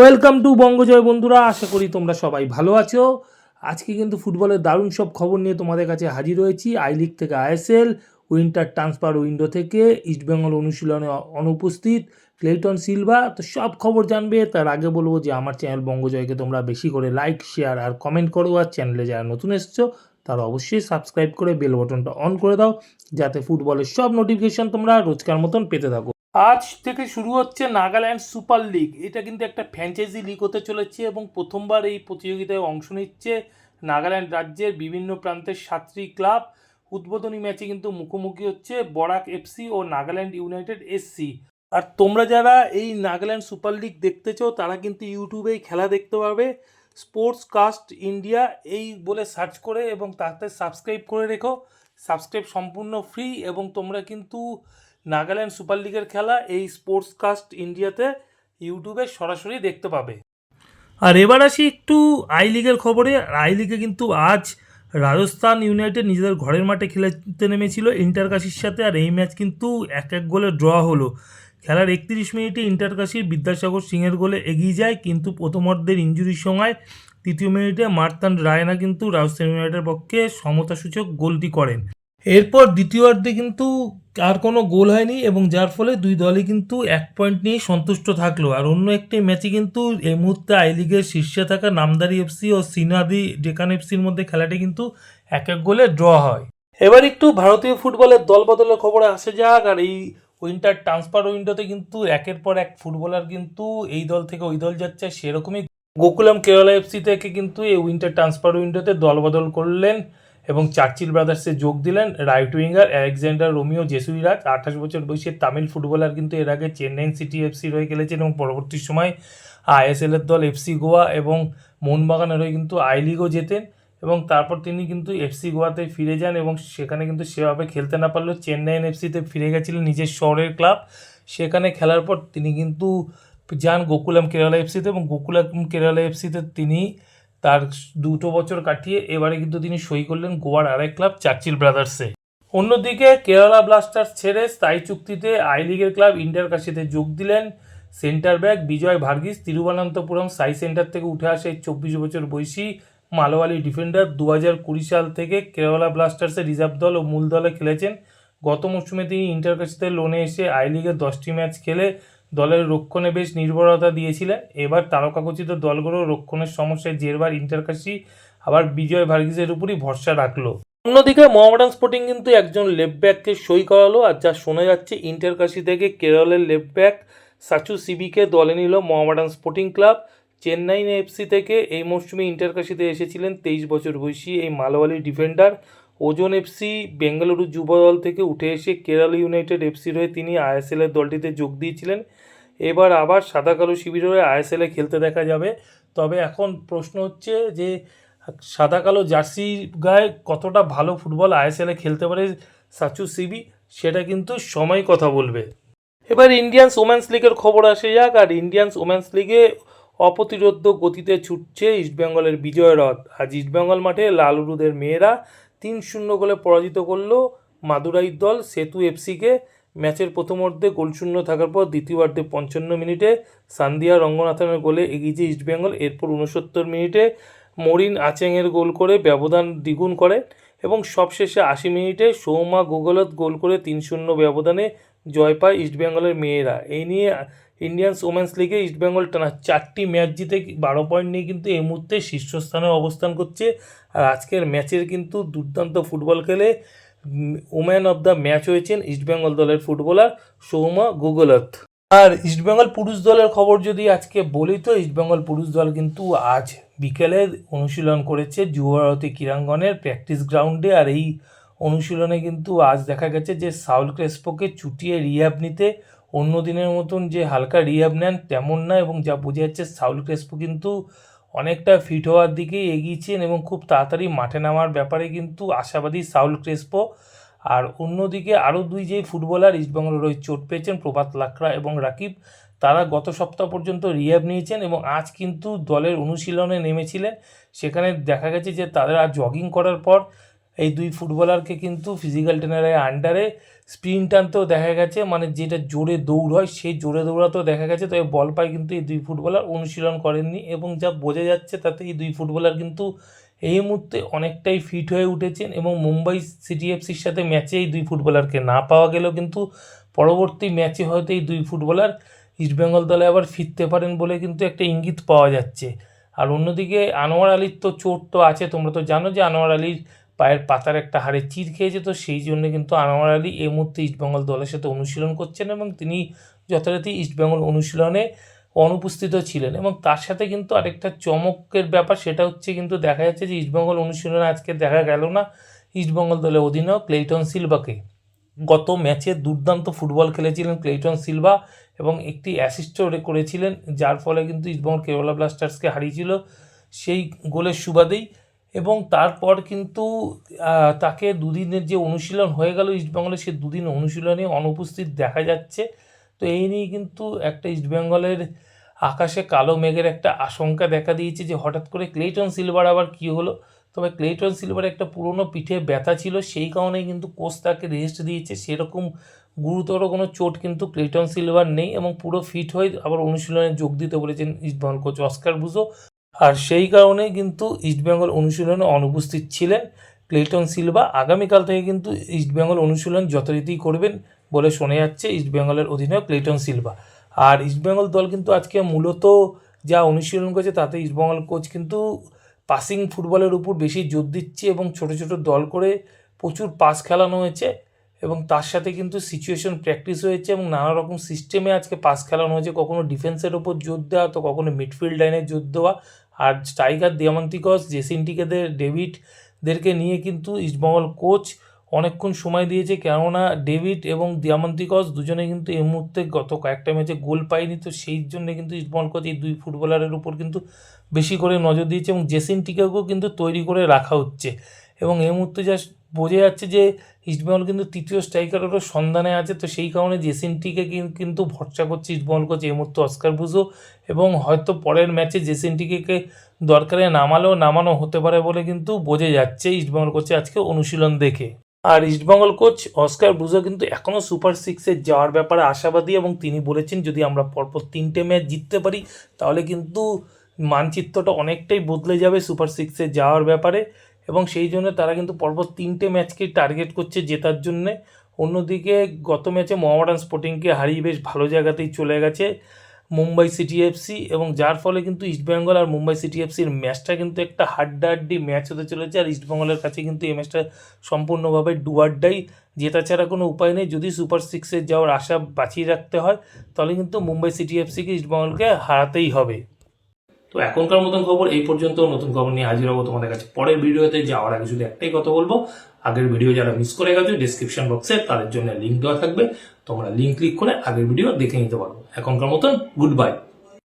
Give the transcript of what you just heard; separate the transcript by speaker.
Speaker 1: Welcome to বঙ্গজয় বন্ধুরা, আশা করি তোমরা সবাই ভালো আছো। আজকে কিন্তু ফুটবলের দারুণ সব খবর নিয়ে তোমাদের কাছে হাজির হয়েছি। আই লিগ থেকে আইএসএল উইন্টার ট্রান্সফার উইন্ডো থেকে ইস্টবেঙ্গল অনুশীলনে অনুপস্থিত ক্লেটন সিলভা তো সব খবর জানবে, তার আগে বলব যে আমার চ্যানেল বঙ্গজয়কে তোমরা বেশি করে লাইক শেয়ার আর কমেন্ট করো। আর চ্যানেলে যারা নতুন এসছো, তারা অবশ্যই সাবস্ক্রাইব করে বেল বটনটা অন করে দাও, যাতে ফুটবলের সব নোটিফিকেশন তোমরা রোজকার মতন পেতে থাকো। আজ থেকে শুরু হচ্ছে নাগাল্যান্ড সুপার লিগ। এটা কিন্তু একটা ফ্র্যাঞ্চাইজি লিগ হতে চলেছে এবং প্রথমবার এই প্রতিযোগিতায় অংশ নিচ্ছে নাগাল্যান্ড রাজ্যের বিভিন্ন প্রান্তের সাতটি ক্লাব। উদ্বোধনী ম্যাচে কিন্তু মুখোমুখি হচ্ছে বরাক এফসি ও নাগাল্যান্ড ইউনাইটেড এসসি আর তোমরা যারা এই নাগাল্যান্ড সুপার লিগ দেখতে চাও, তারা কিন্তু ইউটিউবে এই খেলা দেখতে পাবে। স্পোর্টস কাস্ট ইন্ডিয়া এই বলে সার্চ করে এবং তাতে সাবস্ক্রাইব করে রেখো। সাবস্ক্রাইব সম্পূর্ণ ফ্রি এবং তোমরা কিন্তু নাগাল্যান্ড সুপার লিগের খেলা এই স্পোর্টস কাস্ট ইন্ডিয়াতে ইউটিউবে সরাসরি দেখতে পাবে। আর এবার আসি একটু আই লিগের খবরে। আই লিগে কিন্তু আজ রাজস্থান ইউনাইটেড নিজেদের ঘরের মাঠে খেলতে নেমেছিল ইন্টারকাশির সাথে। আর এই ম্যাচ কিন্তু এক এক গোলে ড্র হলো। খেলার একত্রিশ মিনিটে ইন্টারকাশির বিদ্যাসাগর সিংয়ের গোলে এগিয়ে যায়, কিন্তু প্রথমার্ধের ইঞ্জুরির সময় তৃতীয় মিনিটে মার্তান রায়না কিন্তু রাজস্থান ইউনাইটেডের পক্ষে সমতাসূচক গোলটি করেন। এরপর দ্বিতীয়ার্ধে কিন্তু আর কোনো গোল হয়নি এবং যার ফলে দুই দলই কিন্তু এক পয়েন্ট নিয়ে সন্তুষ্ট থাকল। আর অন্য একটি ম্যাচে কিন্তু এই মুহূর্তে আই লিগের শীর্ষে থাকা নামদারি এফসি ও সিনাদি ডেকান এফসির মধ্যে খেলাটি কিন্তু এক এক গোলে ড্র হয়। এবার একটু ভারতীয় ফুটবলের দল বদলের খবরে আসে যাক। আর এই উইন্টার ট্রান্সফার উইন্ডোতে কিন্তু একের পর এক ফুটবলার কিন্তু এই দল থেকে ওই দল যাচ্ছে সেরকমই। গোকুলাম কেরালা এফসি থেকে কিন্তু এই উইন্টার ট্রান্সফার উইন্ডোতে দল বদল করলেন এবং চার্চিল ব্রাদার্সে যোগ দিলেন right winger Alexander Romeo Jesuraj আঠাশ বছর বয়সের তামিল ফুটবলার কিন্তু এর আগে চেন্নাই সিটি এফসি হয়ে খেলেছেন এবং পরবর্তী সময় আইএসএল এর দল এফসি গোয়া এবং মোহনবাগানের হয়ে কিন্তু আই লিগও জেতেন এবং তারপর তিনি কিন্তু এফসি গোয়াতে ফিরে যান এবং সেখানে কিন্তু সেভাবে খেলতে না পারলেও চেন্নাইন এফসিতে ফিরে গেছিলেন নিজের শহরের ক্লাব। সেখানে খেলার পর তিনি কিন্তু যান গোকুলাম কেরালা এফসিতে এবং গোকুলাম কেরালা এফসিতে তিনি তার দুটো বছর কাটিয়ে এবারে কিন্তু তিনি সই করলেন গোয়ার আরেক ক্লাব, চার্চিল ব্রাদার্সে। অন্যদিকে কেরালা ব্লাস্টার্স ছেড়ে স্থায়ী চুক্তিতে আই লিগের ক্লাব ইন্টার কাশিতে যোগ দিলেন centre back Vijay Varghese. Thiruvananthapuram SAI centre থেকে উঠে আসে চব্বিশ বছর বয়সী মালোয়ালি ডিফেন্ডার। দু হাজার কুড়ি সাল থেকে কেরালা ব্লাস্টার্সের রিজার্ভ দল ও মূল দলে খেলেছেন। গত মৌসুমে তিনি ইন্টার কাশিতে লোনে এসে আই লিগের দশটি ম্যাচ খেলে দলের রক্ষণে বেশ নির্ভরতা দিয়েছিলেন। এবার তারকাখচিত দলগুলোর রক্ষণের সমস্যায় জেরবার ইন্টারকাশি আবার বিজয় ভার্গিসের উপরই ভরসা রাখল। অন্যদিকে মোহামেডান স্পোর্টিং কিন্তু একজন লেফট ব্যাককে সই করালো আর যা শোনা যাচ্ছে, ইন্টারকাশি থেকে কেরলের লেফট ব্যাক সাচু সিবিকে দলে নিল Mohammedan Sporting Club. Chennai FC থেকে এই মরশুমে ইন্টারকাশিতে এসেছিলেন তেইশ বছর বয়সী এই মালওয়ালি ডিফেন্ডার। ওজন এফসি বেঙ্গালুরু যুব দল থেকে উঠে এসে কেরালা ইউনাইটেড এফসির হয়ে তিনি আইএসএল এর দলটিতে যোগ দিয়েছিলেন। এবার আবার সাদা কালো শিবির হয়ে আইএসএলে খেলতে দেখা যাবে। তবে এখন প্রশ্ন হচ্ছে যে, সাদা কালো জার্সি গায়ে কতটা ভালো ফুটবল আইএসএলে খেলতে পারে সাচু সিবি, সেটা কিন্তু সময় কথা বলবে। এবার ইন্ডিয়ান্স ওমেন্স লিগের খবর আসে যাক, আর ইন্ডিয়ান্স ওমেন্স লিগে অপ্রতিরোধ্য গতিতে ছুটছে ইস্টবেঙ্গলের বিজয় রথ। আজ ইস্টবেঙ্গল মাঠে লালুরুদের মেয়েরা তিন শূন্য গোলে পরাজিত করল মাদুরাইর দল। সেতু এফসিকে ম্যাচের প্রথম প্রথমার্ধে গোলশূন্য থাকার পর দ্বিতীয়ার্ধে পঞ্চান্ন মিনিটে সান্দিয়া রঙ্গনাথনের গোলে এগিয়েছে ইস্টবেঙ্গল এরপর উনসত্তর মিনিটে মরিন আচেংয়ের গোল করে ব্যবধান দ্বিগুণ করে এবং সবশেষে আশি মিনিটে সৌমা গোগলত গোল করে তিন শূন্য ব্যবধানে জয় পায় ইস্টবেঙ্গলের মেয়েরা। এই নিয়ে ইন্ডিয়ান্স ওমেন্স লিগে ইস্টবেঙ্গল টানা চারটি ম্যাচ জিতে বারো পয়েন্ট নিয়ে কিন্তু এই মুহূর্তে শীর্ষস্থানে অবস্থান করছে। আর আজকের ম্যাচের কিন্তু দুর্দান্ত ফুটবল খেলে ওম্যান অফ দ্য ম্যাচ হয়েছেন ইস্টবেঙ্গল দলের ফুটবলার সৌমা গুগলত আর ইস্টবেঙ্গল পুরুষ দলের খবর যদি আজকে বলি তো ইস্টবেঙ্গল পুরুষ দল কিন্তু আজ বিকেলে অনুশীলন করেছে যুবভারতী ক্রীড়াঙ্গনের প্র্যাকটিস গ্রাউন্ডে আর এই অনুশীলনে কিন্তু আজ দেখা গেছে যে সাউল ক্রেসপোকে চুটিয়ে রিহ্যাব নিতে অন্য দিনের মতন যে হালকা রিহ্যাব নেন তেমন না এবং যা বোঝা যাচ্ছে সাউল ক্রেসপো কিন্তু অনেকটা ফিট হওয়ার দিকেই এগিয়েছেন এবং খুব তাড়াতাড়ি মাঠে নামার ব্যাপারে কিন্তু আশাবাদী সাউল ক্রেসপো। আর অন্যদিকে আরও দুই যে ফুটবলার ইস্টবেঙ্গল ওই চোট পেয়েছেন প্রভাত লাকড়া এবং রাকিব, তারা গত সপ্তাহ পর্যন্ত রিহ্যাব নিয়েছেন এবং আজ কিন্তু দলের অনুশীলনে নেমেছিলেন। সেখানে দেখা গেছে যে তাদের আর জগিং করার পর এই দুই ফুটবলারকে কিন্তু ফিজিক্যাল ট্রেনারের আন্ডারে স্প্রিন্ট টানতেও দেখা গেছে মানে যেটা জোরে দৌড় হয়, সেই জোরে দৌড়াতেও দেখা গেছে। তবে বল পায় কিন্তু এই দুই ফুটবলার অনুশীলন করেননি এবং যা বোঝা যাচ্ছে তাতে এই দুই ফুটবলার কিন্তু এই মুহূর্তে অনেকটাই ফিট হয়ে উঠেছেন এবং মুম্বাই সিটি এফসির সাথে ম্যাচে এই দুই ফুটবলারকে না পাওয়া গেলেও কিন্তু পরবর্তী ম্যাচে হয়তো এই দুই ফুটবলার ইস্টবেঙ্গল দলে আবার ফিরতে পারেন বলে কিন্তু একটা ইঙ্গিত পাওয়া যাচ্ছে। আর অন্যদিকে আনোয়ার আলীর তো চোট তো আছে, তোমরা তো জানো যে আনোয়ার আলীর পায়ের পাতার একটা হাড়ে চির খেয়েছে, তো সেই জন্য কিন্তু আনোয়ার আলী এই মুহূর্তে ইস্টবেঙ্গল দলের সাথে অনুশীলন করছেন এবং তিনি যথারীতি ইস্টবেঙ্গল অনুশীলনে অনুপস্থিত ছিলেন। এবং তার সাথে কিন্তু আরেকটা চমকের ব্যাপার, সেটা হচ্ছে কিন্তু দেখা যাচ্ছে যে ইস্টবেঙ্গল অনুশীলনে আজকে দেখা গেল না ইস্টবেঙ্গল দলের অধিনায়ক ক্লেইটন সিলভাকে গত ম্যাচে দুর্দান্ত ফুটবল খেলেছিলেন ক্লেইটন সিলভা এবং একটি অ্যাসিস্টও করেছিলেন, যার ফলে কিন্তু ইস্টবেঙ্গল কেরালা ব্লাস্টার্সকে হারিয়েছিল সেই গোলের সুবাদেই। এবং তারপর কিন্তু তাকে দুদিনের যে অনুশীলন হয়ে গেল ইস্টবেঙ্গলে সে দুদিন অনুশীলনে অনুপস্থিত দেখা যাচ্ছে। তো এই নিয়ে কিন্তু একটা ইস্টবেঙ্গলের আকাশে কালো মেঘের একটা আশঙ্কা দেখা দিয়েছে যে হঠাৎ করে ক্লেইটন সিলভার আবার কী হলো? তবে ক্লেইটন সিলভার একটা পুরনো পিঠে ব্যথা ছিল, সেই কারণেই কিন্তু কোচ তাকে রেস্ট দিয়েছে। সেরকম গুরুতর কোনো চোট কিন্তু ক্লেইটন সিলভার নেই এবং পুরো ফিট হয়ে আবার অনুশীলনে যোগ দিতে বলেছেন ইস্টবেঙ্গল কোচ অস্কার বুজো আর সেই কারণেই কিন্তু ইস্টবেঙ্গল অনুশীলনে অনুপস্থিত ছিলেন ক্লেইটন সিলভা। আগামীকাল থেকে কিন্তু ইস্টবেঙ্গল অনুশীলন যথারীতি করবেন বলে শোনা যাচ্ছে ইস্টবেঙ্গলের অধিনায়ক ক্লেইটন সিলভা। আর ইস্টবেঙ্গল দল কিন্তু আজকে মূলত যা অনুশীলন করেছে তাতে ইস্টবেঙ্গল কোচ কিন্তু পাসিং ফুটবলের উপর বেশি জোর দিচ্ছে এবং ছোট ছোট দল করে প্রচুর পাস খেলানো হয়েছে। এবং তার সাথে কিন্তু সিচুয়েশন প্র্যাকটিস হয়েছে এবং নানা রকম সিস্টেমে আজকে পাস খেলানো হয়েছে। কখনো ডিফেন্সের ওপর জোর দেওয়া, তো কখনো মিডফিল্ড লাইনে জোর দেওয়া। আর স্ট্রাইকার দিয়ামান্তিকস জেসিনটিকেদের ডেভিডদেরকে নিয়ে কিন্তু ইস্টবেঙ্গল কোচ অনেকক্ষণ সময় দিয়েছে। কেননা ডেভিড এবং দিয়ামান্তিকস দুজনে কিন্তু এই মুহূর্তে গত কয়েকটা ম্যাচে গোল পায়নি। তো সেই জন্য কিন্তু ইস্টবেঙ্গল কোচ এই দুই ফুটবলারের উপর কিন্তু বেশি করে নজর দিয়েছে এবং জেসিন টিকাকেও কিন্তু তৈরি করে রাখা হচ্ছে। এবং এই মুহূর্তে যা বোঝা যাচ্ছে যে ইস্টবেঙ্গল কিন্তু তৃতীয় স্ট্রাইকারেরও সন্ধানে আছে, তো সেই কারণে জেসিনটিকে কিন্তু ভরসা করছে ইস্টবেঙ্গল কোচ এই মুহূর্তে অস্কার বুঝো এবং হয়তো পরের ম্যাচে জেসিনটিকে দরকারে নামালেও নামানো হতে পারে বলে কিন্তু বোঝা যাচ্ছে ইস্টবেঙ্গল কোচে আজকে অনুশীলন দেখে। আর ইস্টবেঙ্গল কোচ অস্কার ব্রুজো কিন্তু এখনও সুপার সিক্সে যাওয়ার ব্যাপারে আশাবাদী এবং তিনি বলেছেন, যদি আমরা পরপর তিনটে ম্যাচ জিততে পারি, তাহলে কিন্তু মানচিত্রটা অনেকটাই বদলে যাবে সুপার সিক্সে যাওয়ার ব্যাপারে। এবং সেই জন্য তারা কিন্তু পরপর তিনটে ম্যাচকে টার্গেট করছে জেতার জন্যে। অন্যদিকে গত ম্যাচে মোহামেডান স্পোর্টিংকে হারিয়ে বেশ ভালো জায়গাতেই চলে গেছে মুম্বাই সিটি এফসি এবং যার ফলে কিন্তু ইস্টবেঙ্গল আর মুম্বাই সিটি এফসির ম্যাচটা কিন্তু একটা হাড্ডাহাড্ডি ম্যাচ হতে চলেছে আর ইস্টবেঙ্গলের কাছে কিন্তু এই ম্যাচটা সম্পূর্ণভাবে ডুয়ারডাই জেতা ছাড়া কোনো উপায় নেই। যদি সুপার সিক্সে যাওয়ার আশা বাঁচিয়ে রাখতে হয়, তাহলে কিন্তু মুম্বাই সিটি এফসিকে ইস্টবেঙ্গলকে হারাতেই হবে। তো এখনকার মতন খবর এই পর্যন্ত নতুন খবর নিয়ে হাজির হব তোমাদের কাছে পরের ভিডিওতে। যাওয়ার আগে শুধু একটাই কথা বলব, আগের ভিডিও যারা মিস করে গেছো ডিসক্রিপশন বক্সে তাদের জন্য লিঙ্ক দেওয়া থাকবে। তোমরা লিঙ্ক ক্লিক করে আগের ভিডিও দেখে নিতে পারব এখনকার মতন গুড বাই